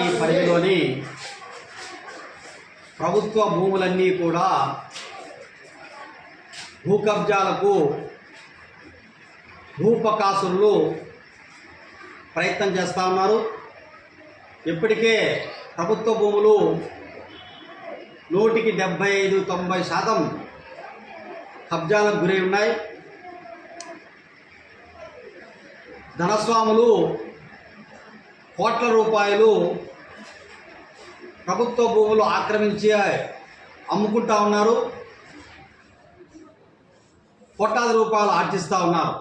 Municipality పరిధిలోని ప్రభుత్వ భూములన్నీ కూడా భూ కబ్జాలకు భూపకాసులు ప్రయత్నం చేస్తూ ఉన్నారు. ఇప్పటికే ప్రభుత్వ భూములు నూటికి డెబ్బై ఐదు తొంభై శాతం కబ్జాలకు గురై ఉన్నాయి. ధనస్వాములు కోట్ల రూపాయలు ప్రభుత్వ భూములు ఆక్రమించి అమ్ముకుంటా ఉన్నారు. కోట్లాది రూపాయలు ఆర్జిస్తూ ఉన్నారు.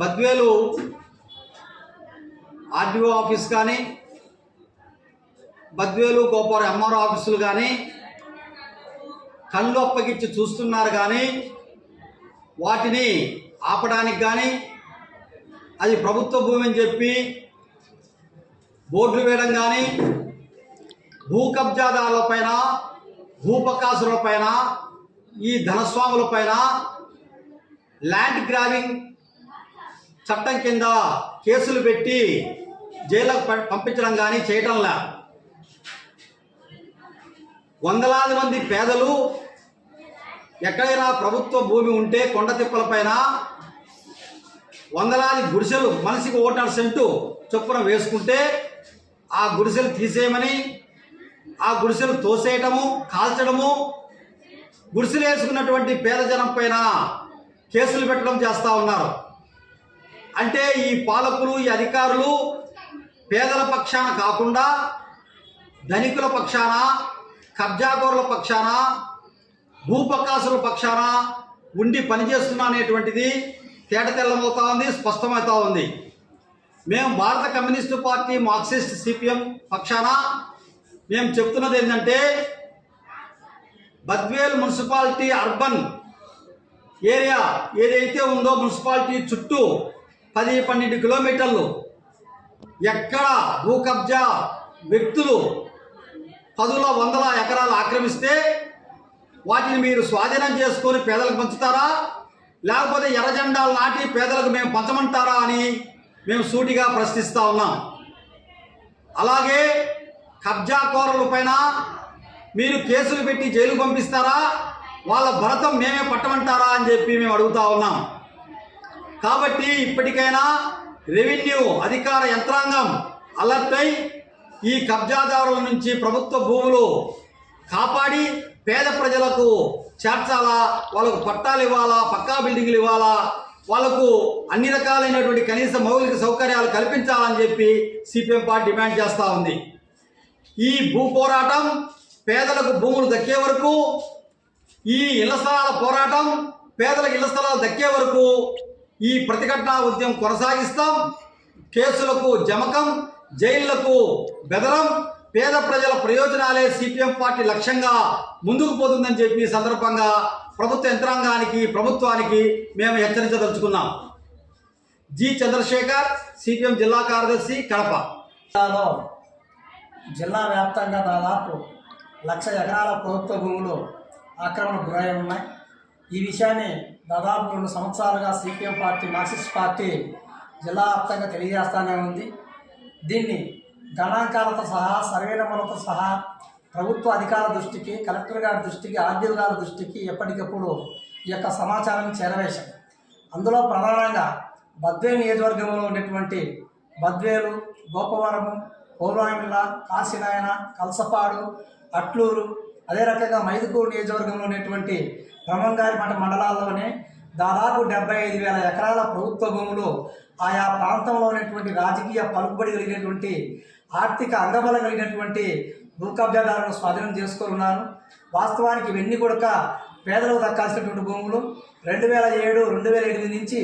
బద్వేలు ఆర్డీఓ ఆఫీస్ కానీ బద్వేలు గోపారం ఎంఆర్ఓ ఆఫీసులు కానీ కళ్ళు అప్పగించి చూస్తున్నారు కానీ వాటిని ఆపడానికి కానీ అది ప్రభుత్వ భూమి అని చెప్పి బోర్డులు వేయడం కానీ భూ కబ్జాదారులపైన భూపకాసులపైన ఈ ధనస్వాములపైన ల్యాండ్ గ్రావింగ్ చట్టం కింద కేసులు పెట్టి జైలుకు ప- పంపించడం కానీ చేయటంలా వందలాది మంది పేదలు ఎక్కడైనా ప్రభుత్వ భూమి ఉంటే కొండ తిప్పలపైన వందలాది గుడిసెలు మనిషికి ఓటర్ సెంటు చొప్పున వేసుకుంటే ఆ గుడిసెలు తీసేయమని ఆ గుడిసెలు తోసేయటము కాల్చడము గుడిసెలు వేసుకున్నటువంటి పేద జనం పైన కేసులు పెట్టడం చేస్తూ ఉన్నారు. అంటే ఈ పాలకులు ఈ అధికారులు పేదల పక్షాన కాకుండా ధనికుల పక్షాన కబ్జాకోరుల పక్షాన భూపకాసుల పక్షాన ఉండి పనిచేస్తున్నా అనేటువంటిది తేటతెల్లమవుతా ఉంది స్పష్టమవుతా ఉంది. మేము భారత కమ్యూనిస్టు పార్టీ మార్క్సిస్ట్ సిపిఎం పక్షాన మేము చెప్తున్నది ఏంటంటే బద్వేల్ మున్సిపాలిటీ అర్బన్ ఏరియా ఏదైతే ఉందో మున్సిపాలిటీ చుట్టూ పది పన్నెండు కిలోమీటర్లు ఎక్కడ భూ కబ్జా వ్యక్తులు పదుల వందల ఎకరాలు ఆక్రమిస్తే వాటిని మీరు స్వాధీనం చేసుకొని పేదలకు పంచుతారా? లేకపోతే ఎర్రజెండాలు నాటి పేదలకు మేము పంచమంటారా అని మేము సూటిగా ప్రశ్నిస్తూ ఉన్నాం. అలాగే కబ్జాకోరల పైన మీరు కేసులు పెట్టి జైలు పంపిస్తారా? వాళ్ళ భరతం మేమే పట్టమంటారా అని చెప్పి మేము అడుగుతా ఉన్నాం. కాబట్టి ఇప్పటికైనా రెవెన్యూ అధికార యంత్రాంగం అలర్ట్ అయి ఈ కబ్జాదారుల నుంచి ప్రభుత్వ భూములు కాపాడి పేద ప్రజలకు చేర్చాలా? వాళ్ళకు పట్టాలు ఇవ్వాలా? పక్కా బిల్డింగ్లు ఇవ్వాలా? వాళ్ళకు అన్ని రకాలైనటువంటి కనీస మౌలిక సౌకర్యాలు కల్పించాలని చెప్పి సిపిఎం పార్టీ డిమాండ్ చేస్తూ ఉంది. ఈ భూ పోరాటం పేదలకు భూములు దక్కే వరకు ఈ ఇళ్ళ స్థలాల పోరాటం పేదలకు ఇళ్ళ స్థలాలు దక్కే వరకు ఈ ప్రతిఘటనా ఉద్యమం కొనసాగిస్తాం. కేసులకు జమకం జైళ్ళకు బెదరం పేద ప్రజల ప్రయోజనాలే సిపిఎం పార్టీ లక్ష్యంగా ముందుకు పోతుందని చెప్పి సందర్భంగా ప్రభుత్వ యంత్రాంగానికి ప్రభుత్వానికి మేము హెచ్చరించదలుచుకున్నాం. జి చంద్రశేఖర్ సిపిఎం జిల్లా కార్యదర్శి కడప. జిల్లాలో జిల్లా వ్యాప్తంగా దాదాపు లక్ష ఎకరాల ప్రభుత్వ భూములు ఆక్రమణ గురై ఉన్నాయి. ఈ విషయాన్ని దాదాపు రెండు సంవత్సరాలుగా సిపిఎం పార్టీ మార్క్సిస్ట్ పార్టీ జిల్లా వ్యాప్తంగా తెలియజేస్తానే ఉంది. దీన్ని గణాంకాలతో సహా సర్వే సహా ప్రభుత్వ అధికారుల దృష్టికి కలెక్టర్ గారి దృష్టికి ఆర్థిక గారి దృష్టికి ఎప్పటికప్పుడు ఈ యొక్క సమాచారం చేరవేశాం. అందులో ప్రధానంగా బద్వే నియోజకవర్గంలో ఉండేటువంటి బద్వేలు గోపవరము పౌరామిల్ల కాశీనాయన కలసపాడు అట్లూరు అదే రకంగా మైదుకూరు నియోజకవర్గంలో ఉన్నటువంటి బ్రహ్మంగారిపేట మండలాల్లోనే దాదాపు డెబ్బై ఐదు వేల ఎకరాల ప్రభుత్వ భూములు ఆయా ప్రాంతంలో ఉన్నటువంటి రాజకీయ పలుకుబడి కలిగినటువంటి ఆర్థిక అందబలం కలిగినటువంటి భూకబ్జాదారులను స్వాధీనం చేసుకొని వాస్తవానికి ఇవన్నీ కూడా పేదలకు దక్కాల్సినటువంటి భూములు రెండు వేల ఏడు రెండు వేల ఎనిమిది నుంచి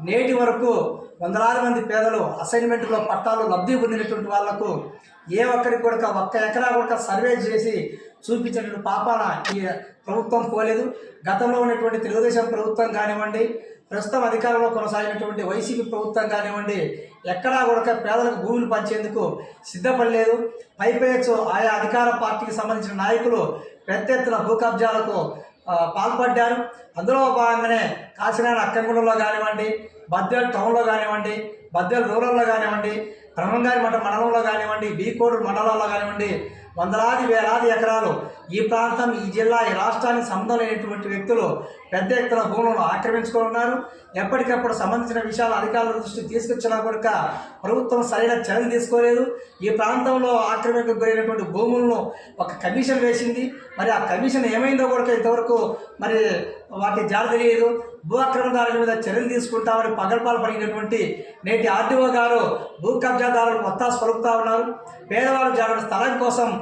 నేటి వరకు వందలాది మంది పేదలు అసైన్మెంట్లో పట్టాలు లబ్ధి పొందినటువంటి వాళ్ళకు ఏ ఒక్కరికి కూడా ఒక్క ఎకరా కూడా సర్వే చేసి చూపించినటువంటి పాపాన ఈ ప్రభుత్వం పోలేదు. గతంలో ఉన్నటువంటి తెలుగుదేశం ప్రభుత్వం కానివ్వండి ప్రస్తుతం అధికారంలో కొనసాగినటువంటి వైసీపీ ప్రభుత్వం కానివ్వండి ఎక్కడా కూడా పేదలకు భూములు పంచేందుకు సిద్ధపడలేదు. పైపేచ్ ఆయా అధికార పార్టీకి సంబంధించిన నాయకులు పెద్ద ఎత్తున భూ కబ్జాలకు పాల్పడ్డారు. అందులో భాగంగానే కాకినాడ అక్కంగూడలో కానివ్వండి బద్వేల్ టౌన్లో కానివ్వండి బద్దెలు రూరల్లో కానివ్వండి బ్రహ్మంగారి మఠం మండలంలో కానివ్వండి బీకోడు మండలాల్లో కానివ్వండి వందలాది వేలాది ఎకరాలు. ఈ ప్రాంతం ఈ జిల్లా ఈ రాష్ట్రానికి సంబంధం లేనటువంటి వ్యక్తులు పెద్ద ఎత్తున భూములను ఆక్రమించుకొని ఉన్నారు. ఎప్పటికప్పుడు సంబంధించిన విషయాలు అధికారుల దృష్టికి తీసుకొచ్చినా కూడా ప్రభుత్వం సరైన చర్యలు తీసుకోలేదు. ఈ ప్రాంతంలో ఆక్రమణకు గురైనటువంటి భూములను ఒక కమిషన్ వేసింది. మరి ఆ కమిషన్ ఏమైందో కూడా ఇంతవరకు మరి వాటి జాడ తెలియదు. భూ ఆక్రమణదారుల మీద చర్యలు తీసుకుంటామని పగల్పాలు పడినటువంటి నేటి ఆర్టీఓ గారు భూ కబ్జాదారులు ఒత్తాసు పలుకుతా ఉన్నారు. పేదవాళ్ళు జాగ్రత్త స్థలం కోసం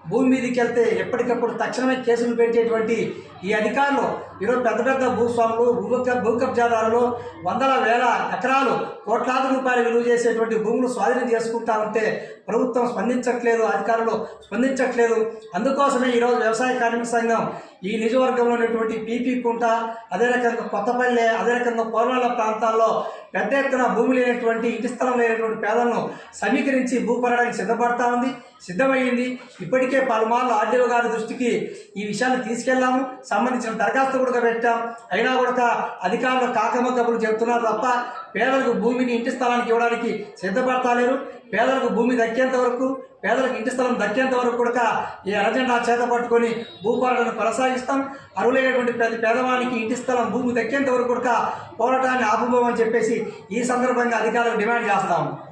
భూమి మీదకి వెళ్తే ఎప్పటికప్పుడు తక్షణమే కేసులు పెట్టేటువంటి ఈ అధికారులు. ఈరోజు పెద్ద పెద్ద భూస్వాములు భూ భూ కబ్జాదారులు వందల వేల ఎకరాలు కోట్లాది రూపాయలు విలువ చేసేటువంటి భూములు స్వాధీనం చేసుకుంటా ఉంటే ప్రభుత్వం స్పందించట్లేదు అధికారులు స్పందించట్లేదు. అందుకోసమే ఈరోజు వ్యవసాయ కార్మిక సంఘం ఈ నియోజకవర్గంలో ఉన్నటువంటి పీపీ కుంట అదే రకంగా కొత్తపల్లె అదే రకంగా కోరవాళ్ళ ప్రాంతాల్లో పెద్ద ఎత్తున భూమి లేనటువంటి ఇంటి స్థలం లేనటువంటి పేదలను సమీకరించి భూపరడానికి సిద్ధపడతా ఉంది సిద్ధమైంది ఇప్పటికీ పలుమార్లు ఆర్డీఓ గారి దృష్టికి ఈ విషయాన్ని తీసుకెళ్ళాము. సంబంధించిన దరఖాస్తు కూడా పెట్టాం. అయినా కూడా అధికారులు కాకమ్మ చెబుతున్నారు తప్ప పేదలకు భూమిని ఇంటి స్థలానికి ఇవ్వడానికి సిద్ధపడతలేరు. పేదలకు భూమి దక్కేంత వరకు పేదలకు ఇంటి స్థలం దక్కేంత వరకు కూడా ఈ అరజెండా చేత పట్టుకొని భూపాలనను కొనసాగిస్తాం. అరువులైనటువంటి ప్రతి పేదవానికి ఇంటి స్థలం భూమి దక్కేంత వరకు కూడా పోరాటాన్ని ఆపుకోమని చెప్పేసి ఈ సందర్భంగా అధికారులకు డిమాండ్ చేస్తాము